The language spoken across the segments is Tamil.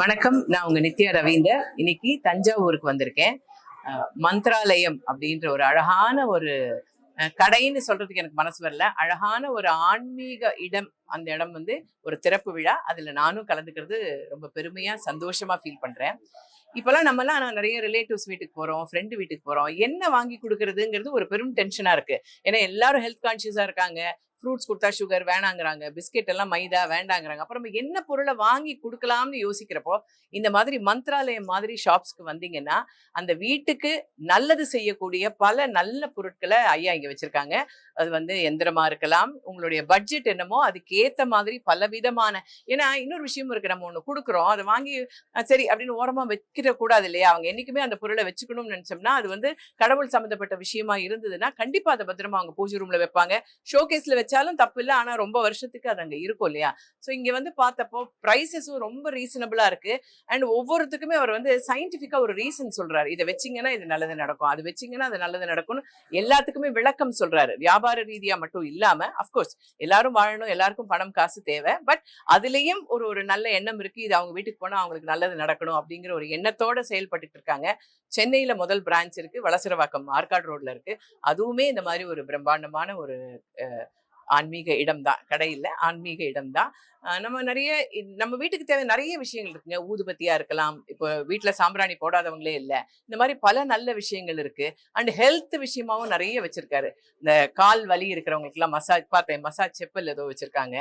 வணக்கம். நான் உங்க நித்யா ரவீந்தர். இன்னைக்கு தஞ்சாவூருக்கு வந்திருக்கேன். மந்த்ராலயம் அப்படின்ற ஒரு அழகான ஒரு கடைன்னு சொல்றதுக்கு எனக்கு மனசு வரல. அழகான ஒரு ஆன்மீக இடம். அந்த இடம் வந்து ஒரு திறப்பு விழா. அதுல நானும் கலந்துக்கிறது ரொம்ப பெருமையா சந்தோஷமா ஃபீல் பண்றேன். இப்பெல்லாம் நம்மலாம் நான் நிறைய ரிலேட்டிவ்ஸ் வீட்டுக்கு போறோம் ஃப்ரெண்டு வீட்டுக்கு போறோம். என்ன வாங்கி கொடுக்கறதுங்கிறது ஒரு பெரும் டென்ஷனா இருக்கு. ஏன்னா எல்லாரும் ஹெல்த் கான்சியஸா இருக்காங்க. ஃப்ரூட்ஸ் கொடுத்தா சுகர் வேணாங்கிறாங்க பிஸ்கெட் எல்லாம் மைதா வேண்டாங்கிறாங்க. அப்புறம் நம்ம என்ன பொருளை வாங்கி கொடுக்கலாம்னு யோசிக்கிறப்போ இந்த மாதிரி மந்த்ராலயம் மாதிரி ஷாப்ஸ்க்கு வந்தீங்கன்னா அந்த வீட்டுக்கு நல்லது செய்யக்கூடிய பல நல்ல பொருட்களை ஐயா இங்க வச்சிருக்காங்க. அது வந்து எந்திரமா இருக்கலாம் உங்களுடைய பட்ஜெட் என்னமோ அதுக்கு ஏத்த மாதிரி பல விதமான ஏன்னா இன்னொரு விஷயமும் இருக்கு. நம்ம ஒண்ணு கொடுக்குறோம் அதை வாங்கி சரி அப்படின்னு ஓரமா வைக்கிற கூடாது இல்லையா? அவங்க என்னைக்குமே அந்த பொருளை வச்சுக்கணும்னு நினைச்சோம்னா அது வந்து கடவுள் சம்மந்தப்பட்ட விஷயமா இருந்ததுன்னா கண்டிப்பா அதை பத்திரமா அவங்க பூஜை ரூம்ல வைப்பாங்க. ஷோகேஸ்ல வச்சாலும் தப்பு இல்லை ஆனா ரொம்ப வருஷத்துக்கு அது அங்க இருக்கும் இல்லையா? ஸோ இங்க வந்து பார்த்தப்போ ப்ரைஸஸும் ரொம்ப ரீசனபிளாக இருக்கு. அண்ட் ஒவ்வொருத்துக்குமே அவர் வந்து சயின்டிஃபிக்கா ஒரு ரீசன் சொல்றாரு. இதை வச்சீங்கன்னா இது நல்லது நடக்கும். அது வச்சீங்கன்னா அது நல்லது நடக்கும்னு எல்லாத்துக்குமே விளக்கம் சொல்றாரு. வியாபார ரீதியா மட்டும் இல்லாம அஃப்கோர்ஸ் எல்லாரும் வாழணும். எல்லாருக்கும் பணம் காசு தேவை. பட் அதுலயும் ஒரு ஒரு நல்ல எண்ணம் இருக்கு. இது அவங்க வீட்டுக்கு போனா அவங்களுக்கு நல்லது நடக்கணும் அப்படிங்கிற ஒரு எண்ணத்தோட செயல்பட்டுட்டு இருக்காங்க. சென்னையில் முதல் பிரான்ச் இருக்கு. வளசரவாக்கம் ஆற்காடு ரோட்ல இருக்கு. அதுவுமே இந்த மாதிரி ஒரு பிரம்மாண்டமான ஒரு ஆன்மீக இடம் தான். கடை இல்ல ஆன்மீக இடம் தான். நம்ம நிறைய நம்ம வீட்டுக்கு தேவை நிறைய விஷயங்கள் இருக்குங்க. ஊதுபத்தியா இருக்கலாம். இப்போ வீட்ல சாம்பிராணி போடாதவங்களே இல்ல. இந்த மாதிரி பல நல்ல விஷயங்கள் இருக்கு. அண்ட் ஹெல்த் விஷயமாவும் நிறைய வச்சிருக்காரு. இந்த கால் வலி இருக்கிறவங்களுக்கு எல்லாம் மசாஜ் பார்த்தேன் மசாஜ் செப்பல் ஏதோ வச்சிருக்காங்க.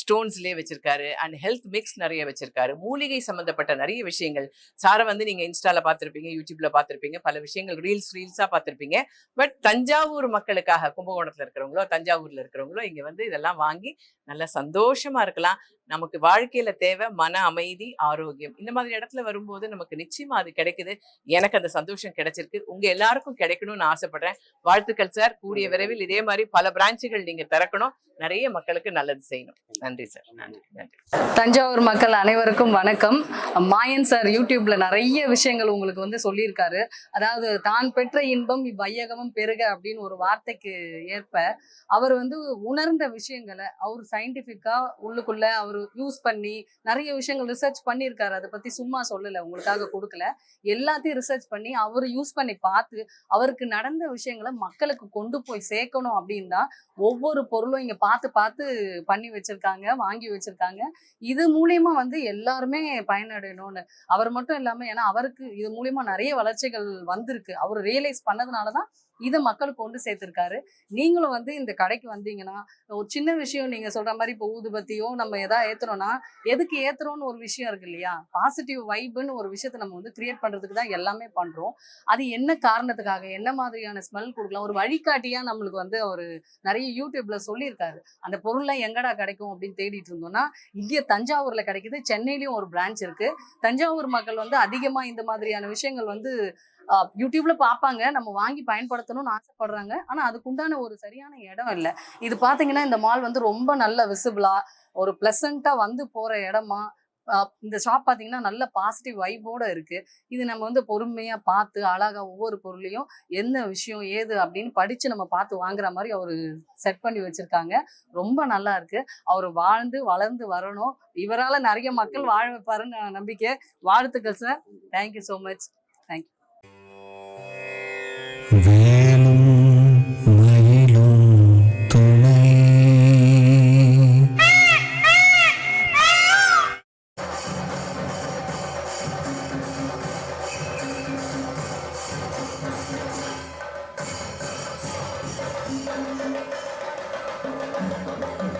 ஸ்டோன்ஸ்லேயே வச்சிருக்காரு. அண்ட் ஹெல்த் மிக்ஸ் நிறைய வச்சிருக்காரு. மூலிகை சம்பந்தப்பட்ட நிறைய விஷயங்கள். சாரை வந்து நீங்க இன்ஸ்டால பார்த்திருப்பீங்க யூடியூப்ல பார்த்திருப்பீங்க. பல விஷயங்கள் ரீல்ஸ் ரீல்ஸா பார்த்திருப்பீங்க. பட் தஞ்சாவூர் மக்களுக்காக கும்பகோணத்துல இருக்கிறவங்களோ தஞ்சாவூர்ல இருக்கிறவங்களோ இங்க வந்து இதெல்லாம் வாங்கி நல்லா சந்தோஷமா இருக்கலாம். நமக்கு வாழ்க்கையில தேவை மன அமைதி ஆரோக்கியம். இந்த மாதிரி இடத்துல வரும்போது நமக்கு நிச்சயமா அது கிடைக்குது. எனக்கு அந்த சந்தோஷம் கிடைச்சிருக்கு. உங்க எல்லாருக்கும் கிடைக்கணும்னு ஆசைப்படுறேன். வாழ்த்துக்கள் சார். கூடிய விரைவில் இதே மாதிரி பல பிரான்ச்சுகள் நீங்க திறக்கணும். நிறைய மக்களுக்கு நல்லது செய்யணும். நன்றி சார். நன்றி. நன்றி. தஞ்சாவூர் மக்கள் அனைவருக்கும் வணக்கம். மாயன் சார் யூடியூப்ல நிறைய விஷயங்கள் உங்களுக்கு வந்து சொல்லியிருக்காரு. அதாவது தான் பெற்ற இன்பம் இவ்வையகமும் பெருக அப்படின்னு ஒரு வார்த்தைக்கு ஏற்ப அவர் வந்து உணர்ந்த விஷயங்களை அவர் சயின்டிஃபிக்கா உள்ளுக்குள்ள அவர் யூஸ் பண்ணி நிறைய விஷயங்கள் ரிசர்ச் பண்ணியிருக்காரு. அதை பத்தி சும்மா சொல்லல உங்களுக்காக கொடுக்கல. எல்லாத்தையும் ரிசர்ச் பண்ணி அவர் யூஸ் பண்ணி பார்த்து அவருக்கு நடந்த விஷயங்களை மக்களுக்கு கொண்டு போய் சேர்க்கணும் அப்படின்னு தான் ஒவ்வொரு பொருளும் இங்க பார்த்து பார்த்து பண்ணி வச்சிருக்காங்க வாங்கி வச்சிருக்காங்க. இது மூலியமா வந்து எல்லாருமே பயனடையணும்னு. அவர் மட்டும் இல்லாம ஏன்னா அவருக்கு இது மூலியமா நிறைய வளர்ச்சிகள் வந்திருக்கு. அவர் ரியலைஸ் பண்ணதுனாலதான் இதை மக்களுக்கு கொண்டு சேர்த்துருக்காரு. நீங்களும் வந்து இந்த கடைக்கு வந்தீங்கன்னா ஒரு சின்ன விஷயம் நீங்க சொல்ற மாதிரி இப்போ ஊதுபத்தியோ நம்ம எதா ஏத்துறோம்னா எதுக்கு ஏத்துறோம்னு ஒரு விஷயம் இருக்கு இல்லையா? பாசிட்டிவ் வைப்னு ஒரு விஷயத்த நம்ம வந்து கிரியேட் பண்றதுக்கு தான் எல்லாமே பண்றோம். அது என்ன காரணத்துக்காக என்ன மாதிரியான ஸ்மெல் கொடுக்கலாம் ஒரு வழிகாட்டியா நம்மளுக்கு வந்து அவர் நிறைய யூடியூப்ல சொல்லியிருக்காரு. அந்த பொருள்லாம் எங்கடா கிடைக்கும் அப்படின்னு தேடிட்டு இருந்தோம்னா இங்கே தஞ்சாவூர்ல கிடைக்குது சென்னையிலயும் ஒரு பிரான்ச் இருக்கு. தஞ்சாவூர் மக்கள் வந்து அதிகமா இந்த மாதிரியான விஷயங்கள் வந்து யூடியூப்ல பார்ப்பாங்க நம்ம வாங்கி பயன்படுத்தணும்னு ஆசைப்படுறாங்க. ஆனா அதுக்குண்டான ஒரு சரியான இடம் இல்லை. இது பாத்தீங்கன்னா இந்த மால் வந்து ரொம்ப நல்ல விசிபிளா ஒரு பிளசண்டா வந்து போற இடமா இந்த ஷாப் பார்த்தீங்கன்னா நல்ல பாசிட்டிவ் வைபோட இருக்கு. இது நம்ம வந்து பொறுமையா பார்த்து அழகா ஒவ்வொரு பொருளையும் என்ன விஷயம் ஏது அப்படின்னு படிச்சு நம்ம பார்த்து வாங்குற மாதிரி அவரு செட் பண்ணி வச்சிருக்காங்க. ரொம்ப நல்லா இருக்கு. அவர் வாழ்ந்து வளர்ந்து வரணும். இவரால நிறைய மக்கள் வாழ வைப்பாருன்னு நம்பிக்கை. வாழ்த்துக்கள் sir thank you so much thank you Thank you.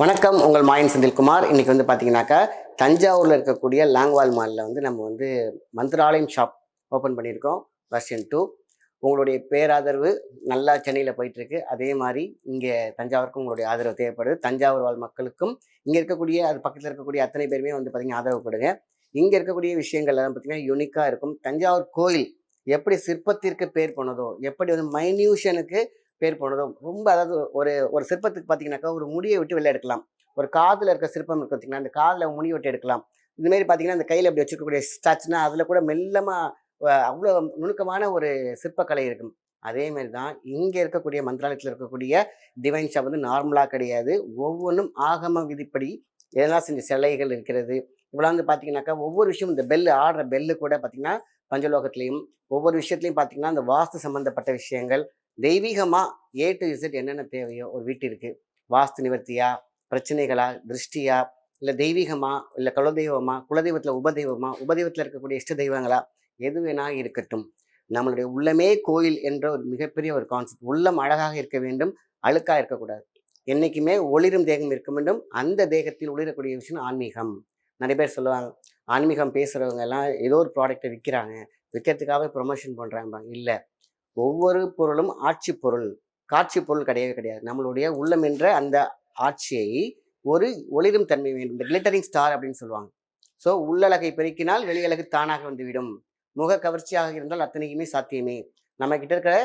வணக்கம் உங்கள் மாயன் செந்தில்குமார். இன்றைக்கி வந்து பார்த்தீங்கன்னாக்கா தஞ்சாவூரில் இருக்கக்கூடிய லாங்வால் மாலில் வந்து நம்ம வந்து மந்திராலயம் ஷாப் ஓப்பன் பண்ணியிருக்கோம் வெர்ஷன் டூ உங்களுடைய பேராதரவு நல்லா சென்னையில் போயிட்டுருக்கு. அதே மாதிரி இங்கே தஞ்சாவூருக்கும் உங்களுடைய ஆதரவு தேவைப்படுது. தஞ்சாவூர் வாழ் மக்களுக்கும் இங்கே இருக்கக்கூடிய அது பக்கத்தில் இருக்கக்கூடிய அத்தனை பேருமே வந்து பார்த்திங்கன்னா ஆதரவு கொடுங்க இங்கே இருக்கக்கூடிய விஷயங்கள் எல்லாம் பார்த்தீங்கன்னா யூனிக்காக இருக்கும். தஞ்சாவூர் கோயில் எப்படி சிற்பத்திற்கு பேர் போனதோ எப்படி வந்து மைன்யூஷனுக்கு பேர் போனதும் ரொம்ப அதாவது ஒரு ஒரு சிற்பத்துக்கு பார்த்தீங்கன்னாக்கா ஒரு முடியை விட்டு வெளில எடுக்கலாம். ஒரு காதில் இருக்க சிற்பம் இருக்கு பார்த்தீங்கன்னா அந்த காதில் முடி விட்டு எடுக்கலாம். இதுமாரி பார்த்தீங்கன்னா அந்த கையில் அப்படி வச்சுருக்கக்கூடிய ஸ்டாச்சுனா அதில் கூட மெல்லமாக அவ்வளோ நுணுக்கமான ஒரு சிற்பக்கலை இருக்கும். அதே மாதிரி தான் இங்கே இருக்கக்கூடிய மந்திராலயத்தில் இருக்கக்கூடிய டிவைன் ஷாப் வந்து நார்மலாக கிடையாது. ஒவ்வொன்றும் ஆகம விதிப்படி எதெல்லாம் செஞ்ச சிலைகள் இருக்கிறது. இவ்வளோ வந்து பார்த்தீங்கன்னாக்கா ஒவ்வொரு விஷயம் இந்த பெல்லு ஆடுற பெல்லு கூட பார்த்தீங்கன்னா பஞ்சலோகத்துலேயும் ஒவ்வொரு விஷயத்துலையும் பார்த்தீங்கன்னா அந்த வாஸ்து சம்மந்தப்பட்ட விஷயங்கள் தெய்வீகமாக ஏ டு இசட் என்னென்ன தேவையோ ஒரு வீட்டிற்கு வாஸ்து நிவர்த்தியா பிரச்சனைகளா திருஷ்டியா இல்லை தெய்வீகமா இல்லை குலதெய்வமா குலதெய்வத்தில் உபதெய்வமா உபதெய்வத்தில் இருக்கக்கூடிய இஷ்ட தெய்வங்களா எது வேணா இருக்கட்டும். நம்மளுடைய உள்ளமே கோயில் என்ற ஒரு மிகப்பெரிய ஒரு கான்செப்ட் உள்ளம் அழகாக இருக்க வேண்டும் அழுக்காக இருக்கக்கூடாது. என்றைக்குமே ஒளிரும் தேகம் இருக்க வேண்டும். அந்த தேகத்தில் ஒளிரக்கூடிய விஷயம் ஆன்மீகம். நிறைய பேர் சொல்லுவாங்க ஆன்மீகம் பேசுகிறவங்க எல்லாம் ஏதோ ஒரு ப்ராடக்டை விற்கிறாங்க விற்கிறதுக்காகவே ப்ரொமோஷன் பண்ணுறாங்க இல்லை. ஒவ்வொரு பொருளும் ஆட்சி பொருள். காட்சி பொருள் கிடையவே கிடையாது. நம்மளுடைய உள்ளம் என்ற அந்த ஆட்சியை ஒரு ஒளிரும் தன்மை வேண்டும். இந்த கிளிட்டரிங் ஸ்டார் அப்படின்னு சொல்லுவாங்க. ஸோ உள்ளழகை பெருக்கினால் வெளியழகு தானாக வந்துவிடும். முக கவர்ச்சியாக இருந்தால் அத்தனைக்குமே சாத்தியமே. நம்ம கிட்ட இருக்கிற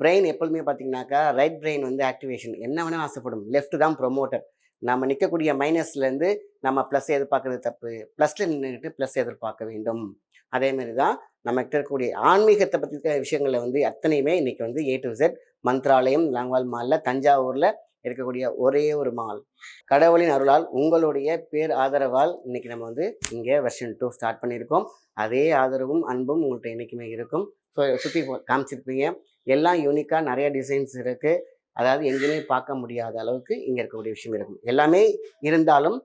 பிரெயின் எப்பொழுதுமே பார்த்தீங்கன்னாக்கா ரைட் பிரெயின் வந்து ஆக்டிவேஷன் என்ன வேணால் ஆசைப்படும். லெஃப்ட் தான் ப்ரொமோட்டர் நம்ம நிற்கக்கூடிய மைனஸ்லேருந்து நம்ம ப்ளஸ் எதிர்பார்க்கறது தப்பு. ப்ளஸில் நின்றுக்கிட்டு ப்ளஸ் எதிர்பார்க்க வேண்டும். அதே மாதிரி தான் நம்மகிட்ட இருக்கக்கூடிய ஆன்மீகத்தை பற்றி இருக்கிற விஷயங்களை வந்து அத்தனையுமே இன்னைக்கு வந்து ஏ டு செட் மந்த்ராலயம் லாங்வால் மாலில் தஞ்சாவூரில் இருக்கக்கூடிய ஒரே ஒரு மால். கடவுளின் அருளால் உங்களுடைய பேர் ஆதரவால் இன்னைக்கு நம்ம வந்து இங்கே வெர்ஷன் டூ ஸ்டார்ட் பண்ணியிருக்கோம். அதே ஆதரவும் அன்பும் உங்கள்கிட்ட என்றைக்குமே இருக்கும். ஸோ சுற்றி காமிச்சிருப்பீங்க. எல்லாம் யூனிக்காக நிறைய டிசைன்ஸ் இருக்குது அதாவது எங்கேயுமே பார்க்க முடியாத அளவுக்கு இங்கே இருக்கக்கூடிய விஷயம் இருக்கும் எல்லாமே இருந்தாலும்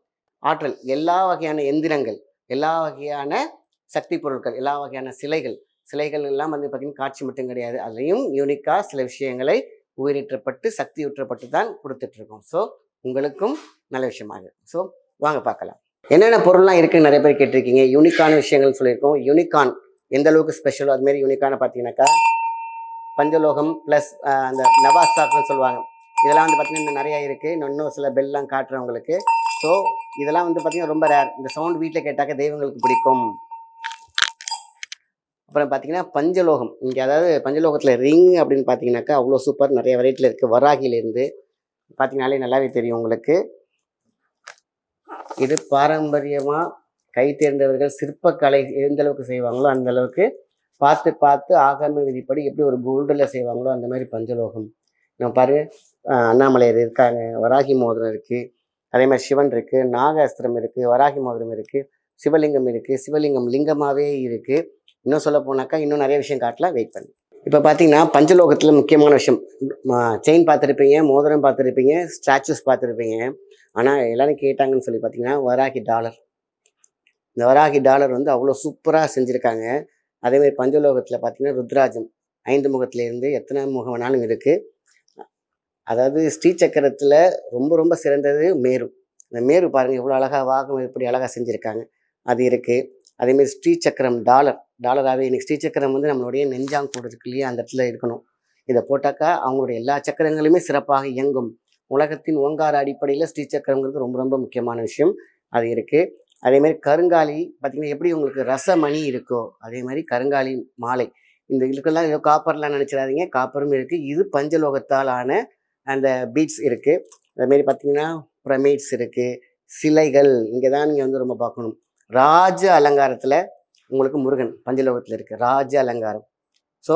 ஆற்றல் எல்லா வகையான எந்திரங்கள் எல்லா வகையான சக்தி பொருட்கள் எல்லா வகையான சிலைகள். சிலைகள் எல்லாம் வந்து பார்த்திங்கன்னா காட்சி மட்டும் கிடையாது. அதுலேயும் யூனிக்காக சில விஷயங்களை உயிரேற்றப்பட்டு சக்தி ஊற்றப்பட்டு தான் கொடுத்துட்ருக்கோம் ஸோ உங்களுக்கும் நல்ல விஷயமாக. ஸோ வாங்க பார்க்கலாம். என்னென்ன பொருள்லாம் இருக்குன்னு நிறைய பேர் கேட்டிருக்கீங்க. யூனிக்கான விஷயங்கள் சொல்லியிருக்கோம். யூனிகான் எந்த அளவுக்கு ஸ்பெஷலோ அதுமாரி யூனிக்கான பார்த்தீங்கன்னாக்கா பஞ்சலோகம் ப்ளஸ் அந்த நவாஸ்தாக்கள் சொல்லுவாங்க. இதெல்லாம் வந்து பார்த்திங்கன்னா இன்னும் நிறைய இருக்குது இன்னும் சில பெல்லாம் காட்டுறவங்களுக்கு. ஸோ இதெல்லாம் வந்து பார்த்திங்கன்னா ரொம்ப ரேர் இந்த சவுண்ட் வீட்டில் கேட்டாக்க தெய்வங்களுக்கு பிடிக்கும். அப்புறம் பார்த்தீங்கன்னா பஞ்சலோகம். இங்கே அதாவது பஞ்சலோகத்தில் ரிங் அப்படின்னு பார்த்தீங்கன்னாக்கா அவ்வளோ சூப்பர் நிறைய வெரைட்டியில் இருக்குது வராகிலேருந்து பார்த்தீங்கனாலே நல்லாவே தெரியும் உங்களுக்கு. இது பாரம்பரியமாக கை தேர்ந்தவர்கள் சிற்பக்கலை எந்த அளவுக்கு செய்வாங்களோ அந்த அளவுக்கு பார்த்து பார்த்து ஆகம விதிப்படி எப்படி ஒரு கோல்டில் செய்வாங்களோ அந்த மாதிரி பஞ்சலோகம். நம்ம பாரு அண்ணாமலையர் இருக்காங்க. வராகி மோதிரம் இருக்குது அதே மாதிரி சிவன் இருக்குது நாகாஸ்திரம் இருக்குது வராகி மோதிரம் இருக்குது சிவலிங்கம் இருக்குது சிவலிங்கம் லிங்கமாகவே இருக்குது இன்னும் சொல்ல போனாக்கா இன்னும் நிறைய விஷயம் காட்டலாம் வெயிட் பண்ணு. இப்போ பார்த்தீங்கன்னா பஞ்சலோகத்தில் முக்கியமான விஷயம். செயின் பார்த்துருப்பீங்க மோதிரம் பார்த்துருப்பீங்க ஸ்டாச்சுஸ் பார்த்துருப்பீங்க. ஆனால் எல்லாரும் கேட்டாங்கன்னு சொல்லி பார்த்தீங்கன்னா வராகி டாலர். இந்த வராகி டாலர் வந்து அவ்வளோ சூப்பராக செஞ்சுருக்காங்க. அதேமாதிரி பஞ்சலோகத்தில் பார்த்தீங்கன்னா ருத்ராஜம் ஐந்து முகத்துலேருந்து எத்தனை முகம் வேணாலும் இருக்குது அதாவது ஸ்ரீ சக்கரத்தில் ரொம்ப ரொம்ப சிறந்தது மேரு. இந்த மேரு பாருங்கள் எவ்வளோ அழகாக வாகம் எப்படி அழகாக செஞ்சுருக்காங்க. அது இருக்குது அதேமாரி ஸ்ரீ சக்கரம் டாலர். டாலராகவே இன்னைக்கு ஸ்ரீசக்கரம் வந்து நம்மளுடைய நெஞ்சாங்கூடு இருக்கு இல்லையா அந்த இடத்துல இருக்கணும். இதை போட்டாக்கா அவங்களுடைய எல்லா சக்கரங்களுமே சிறப்பாக இயங்கும். உலகத்தின் ஓங்கார அடிப்படையில் ஸ்ரீசக்கரங்கிறது ரொம்ப ரொம்ப முக்கியமான விஷயம். அது இருக்குது அதேமாதிரி கருங்காலி பார்த்திங்கன்னா எப்படி உங்களுக்கு ரசமணி இருக்கோ அதே மாதிரி கருங்காலி மாலை. இந்த இதுக்கெல்லாம் ஏதோ காப்பர்லாம் நினச்சிடாதீங்க. காப்பரும் இருக்குது இது பஞ்சலோகத்தால் ஆன அந்த பீட்ஸ் இருக்குது அதேமாரி பார்த்தீங்கன்னா பிரமிட்ஸ் இருக்குது சிலைகள் இங்கே தான் நீங்கள் வந்து ரொம்ப பார்க்கணும். ராஜ அலங்காரத்தில் உங்களுக்கு முருகன் பஞ்சலோகத்தில் இருக்குது ராஜ அலங்காரம். ஸோ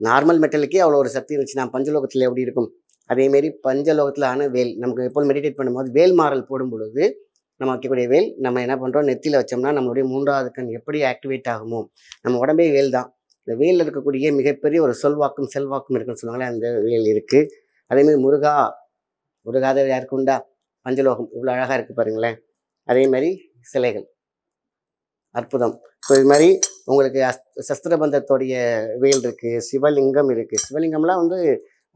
நார்மல் மெட்டலுக்கே அவ்வளோ ஒரு சக்தி இருந்துச்சு நான் பஞ்சலோகத்தில் எப்படி இருக்கும்? அதேமாரி பஞ்சலோகத்தில் ஆன வேல் நமக்கு எப்போது மெடிடேட் பண்ணும்போது வேல் மாறல் போடும் பொழுது நம்ம வைக்கக்கூடிய வேல் நம்ம என்ன பண்ணுறோம் நெத்தியில் வச்சோம்னா நம்மளுடைய மூன்றாவது கண் எப்படி ஆக்டிவேட் ஆகுமோ? நம்ம உடம்பே வேல் தான். இந்த வேலில் இருக்கக்கூடிய மிகப்பெரிய ஒரு சொல்வாக்கும் செல்வாக்கும் இருக்குன்னு சொல்லுவாங்களே அந்த வேல் இருக்குது அதேமாரி முருகா முருகாதேவி யாருக்கு உண்டா? பஞ்சலோகம் இவ்வளோ அழகாக இருக்குது பாருங்களேன். அதே மாதிரி சிலைகள். அற்புதம். ஸோ இது மாதிரி உங்களுக்கு அஸ் சஸ்திரபந்தத்தோடைய வேல் இருக்குது சிவலிங்கம் இருக்குது சிவலிங்கம்லாம் வந்து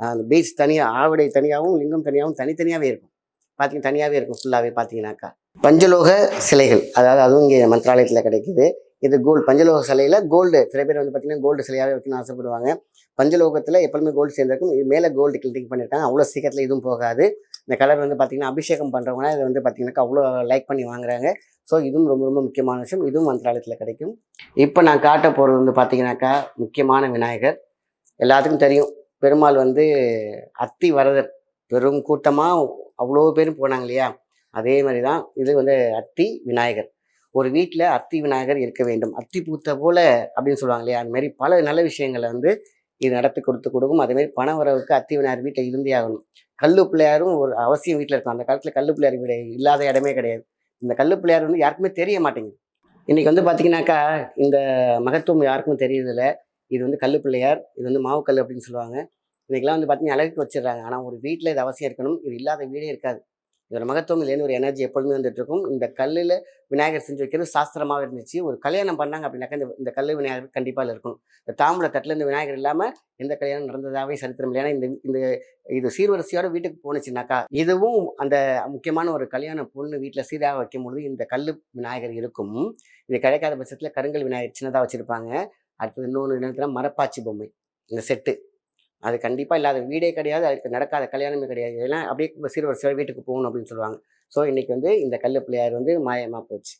அந்த பீச் தனியாக ஆவிடை தனியாகவும் லிங்கம் தனியாகவும் தனித்தனியாகவே இருக்கும். பார்த்தீங்கன்னா தனியாகவே இருக்கும் ஃபுல்லாகவே பார்த்தீங்கன்னாக்கா பஞ்சலோக சிலைகள் அதாவது அதுவும் இங்கே மந்திராலயத்தில் கிடைக்குது. இது கோல்டு பஞ்சலோக சிலையில் கோல்டு சில பேர் வந்து பார்த்தீங்கன்னா கோல்டு சிலையாகவே வைக்கணும்னு ஆசைப்படுவாங்க. பஞ்சலோகத்தில் எப்பவுமே கோல்டு சேர்ந்திருக்கும். இது மேலே கோல்டு கில்டிங் பண்ணியிருக்காங்க அவ்வளோ சீக்கிரத்தில் இதுவும் போகாது. இந்த கலர் வந்து பார்த்திங்கன்னா அபிஷேகம் பண்ணுறவங்க இதை வந்து பார்த்தீங்கன்னாக்கா அவ்வளோ லைக் பண்ணி வாங்குறாங்க. ஸோ இதுவும் ரொம்ப ரொம்ப முக்கியமான விஷயம். இதுவும் மந்திராலயத்தில் கிடைக்கும். இப்போ நான் காட்ட போகிறது வந்து பார்த்திங்கனாக்கா முக்கியமான விநாயகர். எல்லாத்துக்கும் தெரியும். பெருமாள் வந்து அத்தி வரதர் பெரும் கூட்டமாக அவ்வளோ பேரும் போனாங்க இல்லையா? அதே மாதிரி தான் இது வந்து அத்தி விநாயகர். ஒரு வீட்டில் அத்தி விநாயகர் இருக்க வேண்டும். அத்தி பூத்த போல அப்படின்னு சொல்லுவாங்க இல்லையா? அந்த மாதிரி பல நல்ல விஷயங்களை வந்து இது நடத்தி கொடுத்து கொடுக்கும். அதே மாதிரி பண வரவுக்கு அத்தி விநாயகர் வீட்டில் இருந்தே ஆகணும். கல்லு பிள்ளையாரும் ஒரு அவசியம் வீட்டில் இருக்கும் அந்த காலத்தில் கல்லு பிள்ளையார் வீடு இல்லாத இடமே கிடையாது. இந்த கல்லு பிள்ளையார் வந்து யாருக்குமே தெரிய மாட்டேங்குது. இன்னைக்கு வந்து பார்த்தீங்கன்னாக்கா இந்த மகத்துவம் யாருக்கும் தெரியறதில்ல. இது வந்து கல்லு பிள்ளையார் இது வந்து மாவு கல் அப்படின்னு சொல்லுவாங்க. இன்னைக்கெல்லாம் வந்து பார்த்தீங்கன்னா அழகுக்கு வச்சிடுறாங்க. ஆனால் ஒரு வீட்டில் இது அவசியம் இருக்கணும். இது இல்லாத வீடே இருக்காது. இதோட மகத்துவம் இல்லைன்னு ஒரு எனர்ஜி எப்பொழுதுமே வந்துட்டு இருக்கும் இந்த கல்லில் விநாயகர் செஞ்சு வைக்கிறது சாஸ்திரமாக இருந்துச்சு. ஒரு கல்யாணம் பண்ணாங்க அப்படின்னாக்கா இந்த இந்த கல் விநாயகர் கண்டிப்பாக இருக்கணும். இந்த தாம்பூல தட்டில் இந்த விநாயகர் இல்லாமல் எந்த கல்யாணம் நடந்ததாகவே சரித்திரம் இல்லை ஏன்னா இந்த இந்த இது சீர்வரிசையோட வீட்டுக்கு போணுச்சுனாக்கா இதுவும் அந்த முக்கியமான ஒரு கல்யாண பொண்ணு வீட்டில் சீராக வைக்கும் பொழுது இந்த கல் விநாயகர் இருக்கும். இது கிடைக்காத பட்சத்தில் கருங்கல் விநாயகர் சின்னதாக வச்சுருப்பாங்க. அடுத்தது இன்னொன்று என்னத்துல மரப்பாச்சி பொம்மை. இந்த செட்டு. அது கண்டிப்பாக இல்லாத வீடே கிடையாது. அதுக்கு நடக்காத கல்யாணமே கிடையாது. ஏன்னா அப்படியே சீர்வரிசையோட வீட்டுக்கு போகணும் அப்படின்னு சொல்லுவாங்க. ஸோ இன்றைக்கி வந்து இந்த கல் பிள்ளையார் வந்து மாயமாக போச்சு.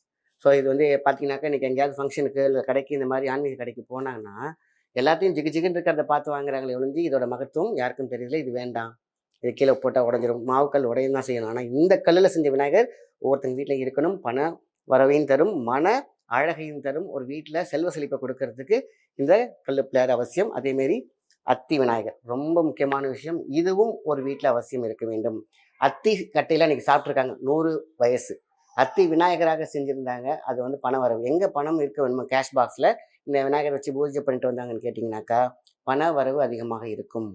ஸோ இது வந்து பார்த்தீங்கன்னாக்கா இன்னைக்கு எங்கேயாவது ஃபங்க்ஷனுக்கு இல்லை கடைக்கு இந்த மாதிரி ஆன்மீக கடைக்கு போனாங்கன்னா எல்லாத்தையும் ஜிகு ஜிகுன்னு இருக்கிறத பார்த்து வாங்குறாங்களே ஒழிஞ்சு இதோட மகத்துவம் யாருக்கும் தெரியல. இது வேண்டாம். இது கீழே போட்டால் உடஞ்சிரும். மாவுக்கல் உடையும் தான் செய்யணும். ஆனால் இந்த கல்லில் செஞ்ச விநாயகர் ஒவ்வொருத்தங்க வீட்டில் இருக்கணும். பண வரவையும் தரும். மன அழகையும் தரும். ஒரு வீட்டில் செல்வ செழிப்பை கொடுக்கறதுக்கு இந்த கல்லு பிள்ளையார் அவசியம். அதேமாரி அத்தி விநாயகர். ரொம்ப முக்கியமான விஷயம். இதுவும் ஒரு வீட்டில் அவசியம் இருக்க வேண்டும். அத்தி கட்டையில் இன்னைக்கு சாப்பிட்ருக்காங்க நூறு வயசு. அத்தி விநாயகராக செஞ்சுருந்தாங்க. அது வந்து பணம் வரவு. எங்கே பணம் இருக்க வேணுமோ கேஷ் பாக்ஸில் இந்த விநாயகர் வச்சு பூஜை பண்ணிட்டு வந்தாங்கன்னு கேட்டிங்கனாக்கா பண வரவு அதிகமாக இருக்கும்.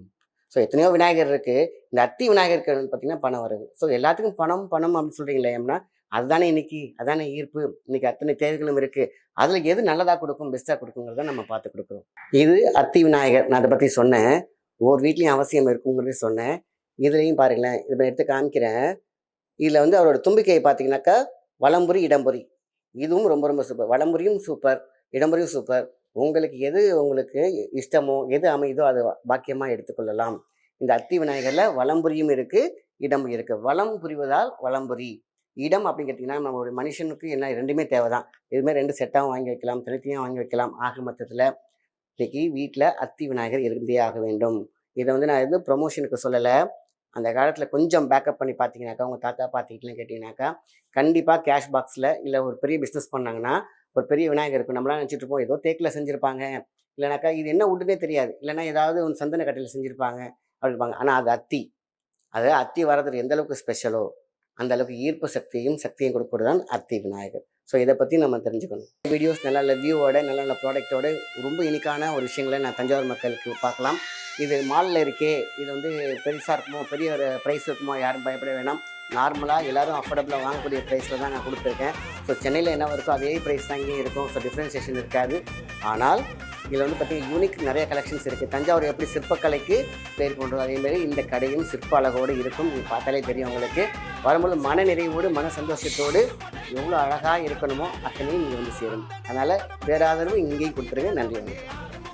ஸோ எத்தனையோ விநாயகர் இருக்குது இந்த அத்தி விநாயகருக்கு வந்து பார்த்தீங்கன்னா பண வரவு. ஸோ எல்லாத்துக்கும் பணம் பணம் அப்படின்னு சொல்கிறீங்களே ஏம்னா அதுதானே இன்னைக்கு அதானே ஈர்ப்பு. இன்னைக்கு அத்தனை தேவைகளும் இருக்குது அதில் எது நல்லதாக கொடுக்கும் பெஸ்ட்டாக கொடுக்குங்கிறத நம்ம பார்த்து கொடுக்குறோம். இது அத்தி விநாயகர். நான் அதை பற்றி சொன்னேன். ஒவ்வொரு வீட்லேயும் அவசியம் இருக்குங்கிறது சொன்னேன். இதுலேயும் பாருங்களேன் இதை நான் எடுத்து காமிக்கிறேன். இதில் வந்து அவரோட தும்பிக்கையை பார்த்தீங்கன்னாக்கா வளம்புரி இடம்புரி. இதுவும் ரொம்ப ரொம்ப சூப்பர் வளம்புரியும் சூப்பர் இடம்புரியும் சூப்பர் உங்களுக்கு எது உங்களுக்கு இஷ்டமோ எது அமையுதோ அது பாக்கியமாக எடுத்துக்கொள்ளலாம். இந்த அத்தி விநாயகரில் வளம்புரியும் இருக்குது இடம் இருக்குது வளம் புரிவதால் வளம்புரி இடம் அப்படின்னு கேட்டிங்கன்னா நம்மளுடைய மனுஷனுக்கு என்ன ரெண்டுமே தேவை தான் இதுமாதிரி ரெண்டு செட்டாகவும் வாங்கி வைக்கலாம் தனித்தனியாக வாங்கி வைக்கலாம். ஆக மொத்தத்தில் இன்றைக்கி வீட்டில் அத்தி விநாயகர் இருந்தே ஆக வேண்டும். இதை வந்து நான் எதுவும் ப்ரொமோஷனுக்கு சொல்லலை. அந்த காலத்தில் கொஞ்சம் பேக்கப் பண்ணி பார்த்தீங்கன்னாக்கா உங்கள் தாத்தா பார்த்துக்கிட்டுலாம் கேட்டிங்கனாக்கா கண்டிப்பாக கேஷ் பாக்ஸில் இல்லை ஒரு பெரிய பிஸ்னஸ் பண்ணாங்கன்னா ஒரு பெரிய விநாயகர் இருக்கும். நம்மளாம் நினச்சிட்டு இருப்போம் ஏதோ தேக்கில் செஞ்சுருப்பாங்க. இல்லைனாக்கா இது என்ன உண்டுனே தெரியாது. இல்லைன்னா ஏதாவது ஒரு சந்தன கட்டையில் செஞ்சுருப்பாங்க அப்படிப்பாங்க ஆனால் அது அத்தி. அது அத்தி வரதுக்கு எந்த அளவுக்கு ஸ்பெஷலோ அந்த அளவுக்கு ஈர்ப்பு சக்தியும் சக்தியும் கொடுக்கிறது தான் அத்தி விநாயகர். ஸோ இதை பற்றி நம்ம தெரிஞ்சுக்கணும். வீடியோஸ் நல்ல நல்ல வியூவோட நல்ல நல்ல ப்ராடக்டோட ரொம்ப இனிக்கான ஒரு விஷயங்களை நான் தஞ்சாவூர் மக்களுக்கு பார்க்கலாம். இது மாலில் இருக்கே இது வந்து பெருசாக இருக்குமோ பெரிய ஒரு ப்ரைஸ் இருக்குமோ யாரும் பயப்பட வேணாம். நார்மலாக எல்லாரும் அஃபோர்டபுளாக வாங்கக்கூடிய ப்ரைஸில் தான் நான் கொடுத்துருக்கேன். ஸோ சென்னையில் என்ன இருக்கோ அதே ப்ரைஸ் தான் இங்கேயும் இருக்கும். ஸோ டிஃப்ரென்சியேஷன் இருக்காது. ஆனால் இதில் வந்து பார்த்தீங்கன்னா யூனிக் நிறைய கலெக்ஷன்ஸ் இருக்குது தஞ்சாவூர் எப்படி சிற்பக்கலைக்கு பேர் கொண்டது அதேமாரி இந்த கடையும் சிற்ப அழகோடு இருக்கும். நீங்கள் பார்த்தாலே தெரியும் உங்களுக்கு. வரும்போது மன நிறைவோடு மன சந்தோஷத்தோடு எவ்வளோ அழகாக இருக்கணுமோ அத்தனையும் இங்கே வந்து சேரும். அதனால் பேராதரவு இங்கேயும் கொடுத்துருங்க. நன்றி வணக்கம்.